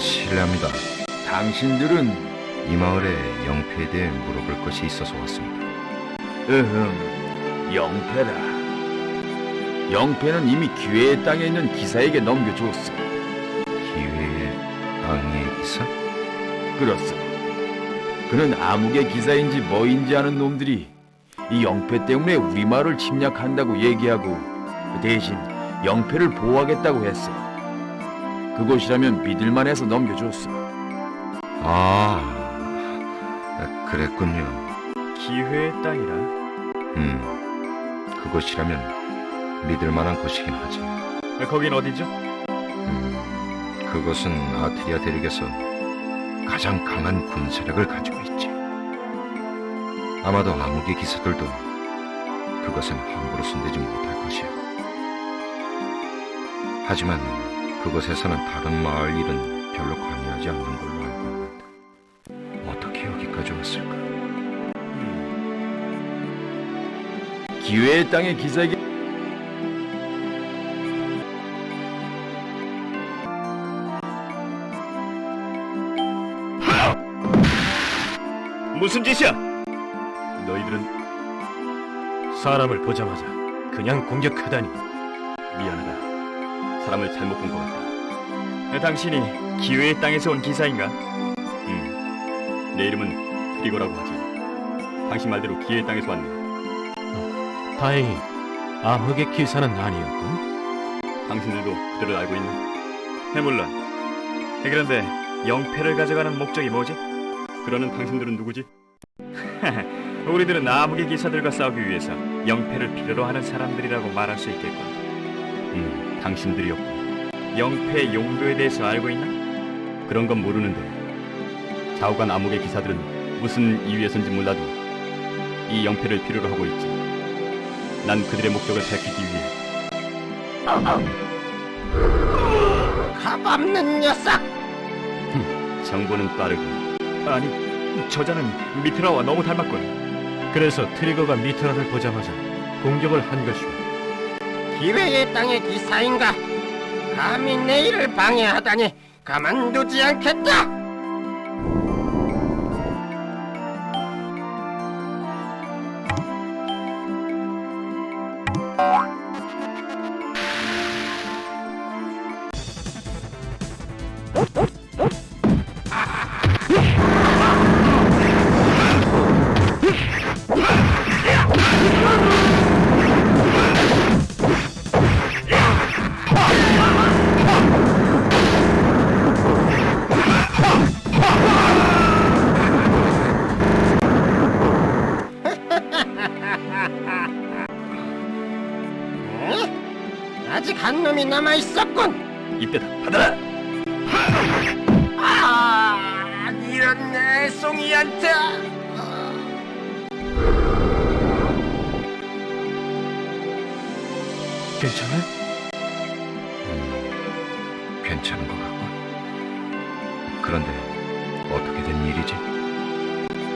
실례합니다. 당신들은 이 마을의 영패에 대해 물어볼 것이 있어서 왔습니다. 으흠 영패라. 영패는 이미 기회의 땅에 있는 기사에게 넘겨줬어. 기회의 방해 기사? 그렇소. 그는 암흑의 기사인지 뭐인지 아는 놈들이 이 영패 때문에 우리 마을을 침략한다고 얘기하고 그 대신 영패를 보호하겠다고 했어. 그곳이라면 믿을만 해서 넘겨줬어. 아, 그랬군요. 기회의 땅이라 음, 그곳이라면 믿을 만한 곳이긴 하지. 거긴 어디죠? 음, 그것은 아트리아 대륙에서 가장 강한 군사력을 가지고 있지. 아마도 암흑의 기사들도 그것은 함부로 손대지 못할 것이야. 하지만 그곳에서는 다른 마을 일은 별로 관여하지 않는 걸로 알고 있는데 어떻게 여기까지 왔을까? 기회의 땅의 기사에게 무슨 짓이야? 너희들은 사람을 보자마자 그냥 공격하다니 미안하다. 사람을 잘못 본 것 같다. 당신이 기회의 땅에서 온 기사인가? 응. 내 이름은 트리거라고 하지. 당신 말대로 기회의 땅에서 왔네. 다행히 암흑의 기사는 아니었군. 당신들도 그들을 알고 있나? 해물론. 그런데 영패를 가져가는 목적이 뭐지? 그러는 당신들은 누구지? 우리들은 암흑의 기사들과 싸우기 위해서 영패를 필요로 하는 사람들이라고 말할 수 있겠군. 음, 당신들이었군. 영패의 용도에 대해서 알고 있나? 그런 건 모르는데 좌우간 암흑의 기사들은 무슨 이유에선지 몰라도 이 영패를 필요로 하고 있지. 난 그들의 목적을 밝히기 위해 가밟는 녀석! 정보는 빠르고 아니 저자는 미트라와 너무 닮았군 그래서 트리거가 미트라를 보자마자 공격을 한 것이고 기회의 땅의 기사인가? 감히 내 일을 방해하다니 가만두지 않겠다! 아직 한 놈이 남아 있었군. 이때다 받아라 아, 이런 내송이한테. 괜찮아? 음, 괜찮은 것 같군. 그런데 어떻게 된 일이지?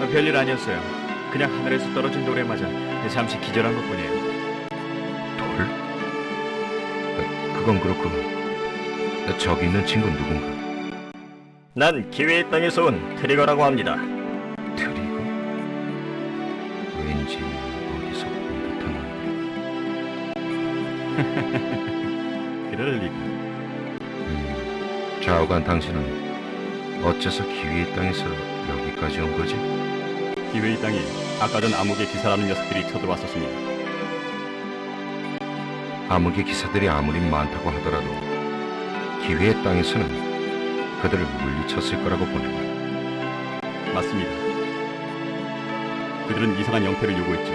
아, 별일 아니었어요 그냥 하늘에서 떨어진 돌에 맞아 잠시 기절한 것뿐이에요 그건 그렇고 저기 있는 친구 누군가? 난 기회의 땅에서 온 트리거라고 합니다 트리거? 왠지 어디서 본 듯한 얼굴. 그럴 리가 음, 좌우간 당신은 어째서 기회의 땅에서 여기까지 온 거지? 기회의 땅에 아까 전 암흑의 기사라는 녀석들이 쳐들어왔었습니다 암흑의 기사들이 아무리 많다고 하더라도 기회의 땅에서는 그들을 물리쳤을 거라고 보네. 맞습니다 그들은 이상한 영패를 요구했죠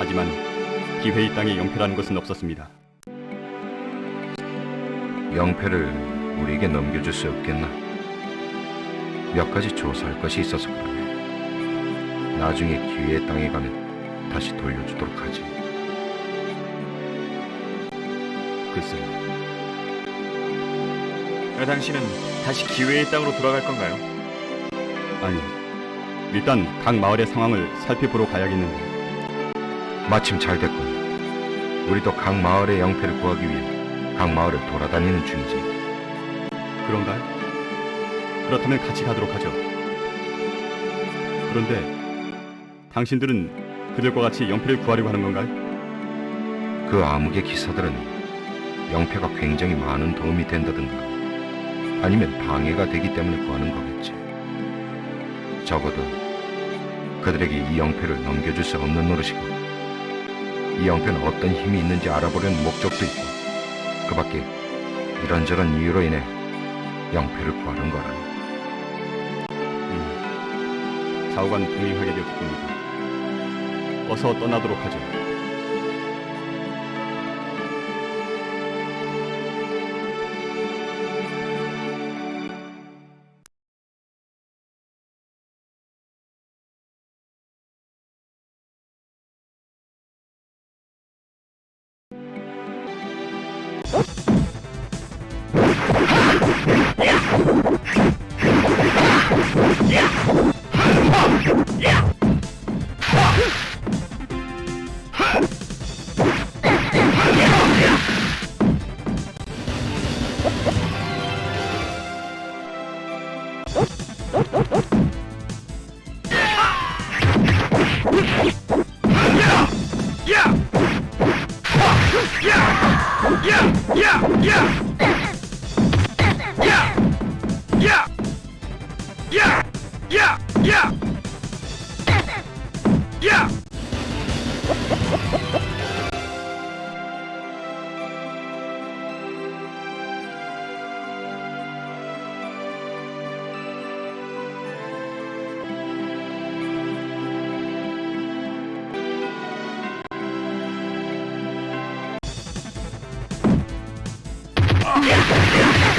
하지만 기회의 땅에 영패라는 것은 없었습니다 영패를 우리에게 넘겨줄 수 없겠나? 몇 가지 조사할 것이 있어서 그러네. 나중에 기회의 땅에 가면 다시 돌려주도록 하지. 글쎄요 당신은 다시 기회의 땅으로 돌아갈 건가요? 아니 일단 각 마을의 상황을 살펴보러 가야겠는데 마침 잘 됐군. 우리도 각 마을의 영패를 구하기 위해 각 마을을 돌아다니는 중이지. 그런가요? 그렇다면 같이 가도록 하죠. 그런데 당신들은 그들과 같이 영패를 구하려고 하는 건가요? 그 암흑의 기사들은 영패가 굉장히 많은 도움이 된다든가 아니면 방해가 되기 때문에 구하는 거겠지. 적어도 그들에게 이 영패를 넘겨줄 수 없는 노릇이고 이 영패는 어떤 힘이 있는지 알아보려는 목적도 있고 그 밖에 이런저런 이유로 인해 영패를 구하는 거라니. 음, 좌우간 동행하게 되었습니다. 어서 떠나도록 하죠.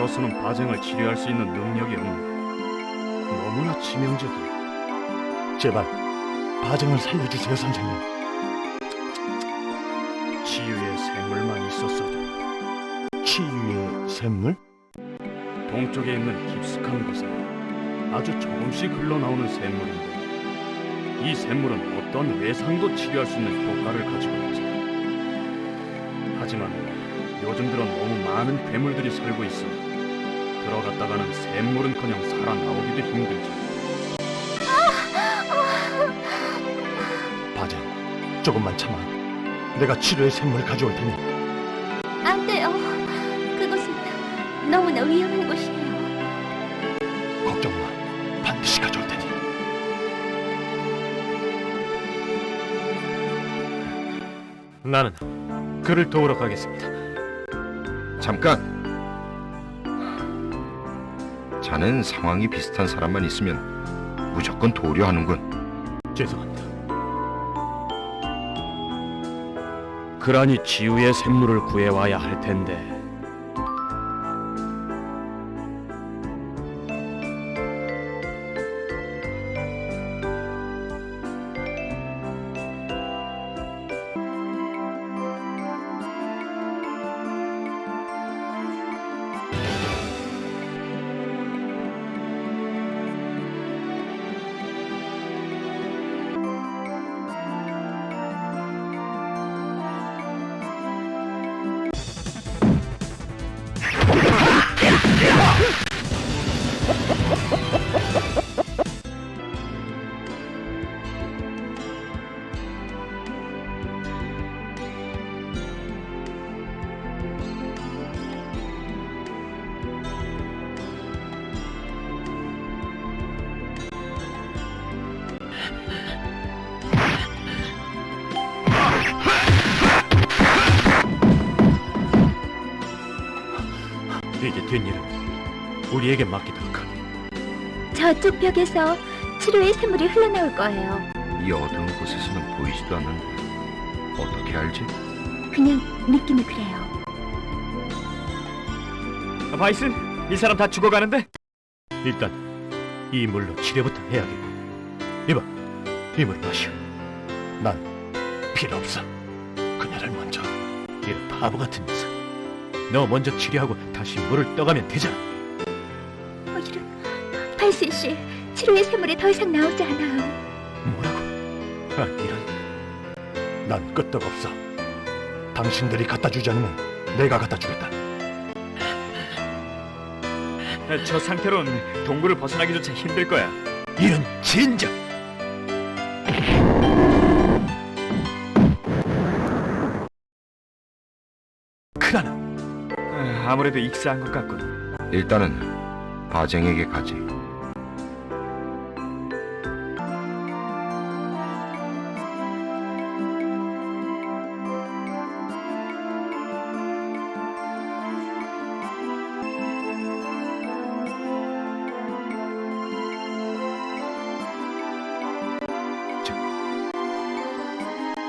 나로서는 바쟁을 치료할 수 있는 능력이 없네. 너무나 치명적이야. 제발 바정을 살려주세요, 선생님. 치유의 샘물만 있었어도 치유의 샘물? 동쪽에 있는 깊숙한 곳에 아주 조금씩 흘러나오는 샘물인데 이 샘물은 어떤 외상도 치료할 수 있는 효과를 가지고 있지. 하지만 요즘 들어 너무 많은 괴물들이 살고 있어 들어갔다가는 샘물은커녕 살아나오기도 힘들지. 바정, 조금만 참아. 내가 치료의 샘물 가져올 테니 안 돼요. 그곳은 너무나 위험한 곳이에요. 걱정 마. 반드시 가져올 테니. 나는 그를 도우러 가겠습니다. 잠깐. 자넨 상황이 비슷한 사람만 있으면 무조건 도우려 하는군. 죄송합니다. 그러니 치유의 샘물을 구해와야 할 텐데 이게 된 일은 우리에게 맡기도록 하게. 저쪽 벽에서 치료의 샘물이 흘러나올 거예요. 이 어두운 곳에서는 보이지도 않는데 어떻게 알지? 그냥 느낌이 그래요. 아, 바이스, 이 사람 다 죽어가는데? 일단 이 물로 치료부터 해야겠고. 이봐, 이 물 마셔. 난 필요 없어. 그녀를 먼저. 이런 바보 같은 녀석. 너 먼저 치료하고 다시 물을 떠가면 되잖아. 어, 이런 바이슨 씨, 치료의 샘물이 더 이상 나오지 않아요. 뭐라고? 아, 이런. 난 끄떡 없어. 당신들이 갖다 주지 않으면 내가 갖다 주겠다. 아, 저 상태로는 동굴을 벗어나기조차 힘들 거야. 이런 진작. 크라는 아, 아무래도 익사한 것 같군. 일단은 바쟁에게 가지.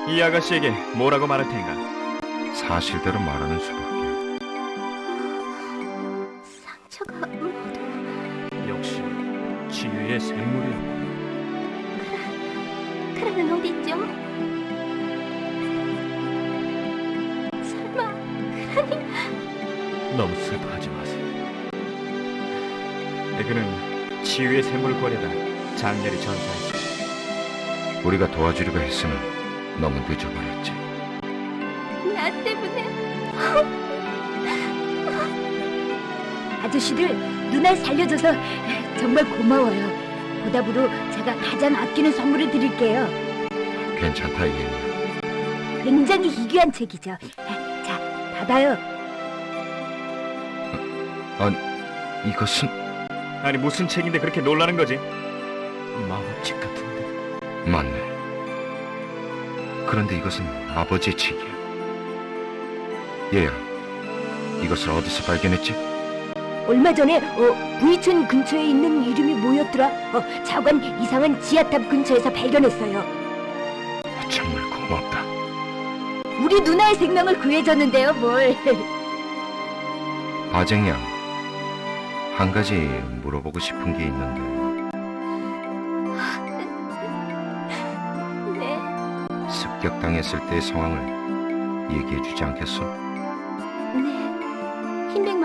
이 아가씨에게 뭐라고 말할 텐가? 사실대로 말하는 수밖에. 상처가 모두 역시 치유의 샘물이야. 크라는 어디 있죠? 설마 너무 슬퍼하지 마세요. 네, 그는 치유의 샘물거리다 장렬히 전사했지. 우리가 도와주려고 했으면 너무 늦어버렸지. 나 때문에 아저씨들 누날 살려줘서 정말 고마워요. 보답으로 제가 가장 아끼는 선물을 드릴게요. 괜찮다 얘야. 굉장히 희귀한 책이죠. 자, 받아요. 이것은 아니 무슨 책인데 그렇게 놀라는 거지? 마법책 같은데. 맞네. 그런데 이것은 아버지의 책이야. 얘야, 이것을 어디서 발견했지? 얼마 전에 어, 부이촌 근처에 있는 이름이 뭐였더라? 어, 자관 이상한 지하탑 근처에서 발견했어요. 정말 고맙다. 우리 누나의 생명을 구해줬는데요, 뭘? 바쟁이야, 한 가지 물어보고 싶은 게 있는데 네, 습격당했을 때의 상황을 얘기해주지 않겠어?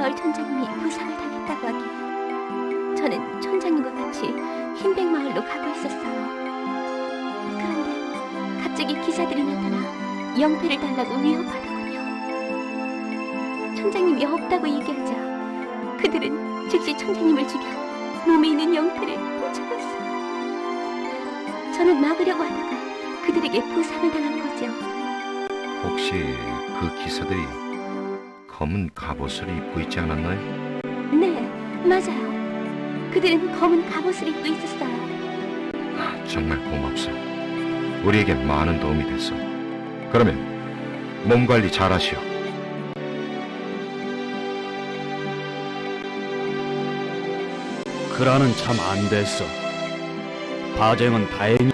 네. 흰백마을 촌장님이 부상을 당했다고 하기에 저는 촌장님과 같이 흰백 마을로 가고 있었어요. 그런데 갑자기 기사들이 나타나 영패를 달라고 위협하더군요. 촌장님이 없다고 얘기하자 그들은 즉시 촌장님을 죽여 몸에 있는 영패를 훔쳐갔어요. 저는 막으려고 하다가 그들에게 부상을 당한 거죠. 혹시 그 기사들이 검은 갑옷을 입고 있지 않았나요? 네, 맞아요. 그들은 검은 갑옷을 입고 있었어요. 아, 정말 고맙소. 우리에게 많은 도움이 됐어. 그러면 몸 관리 잘하시오. 그라는 참 안 됐어. 바쟁은 다행히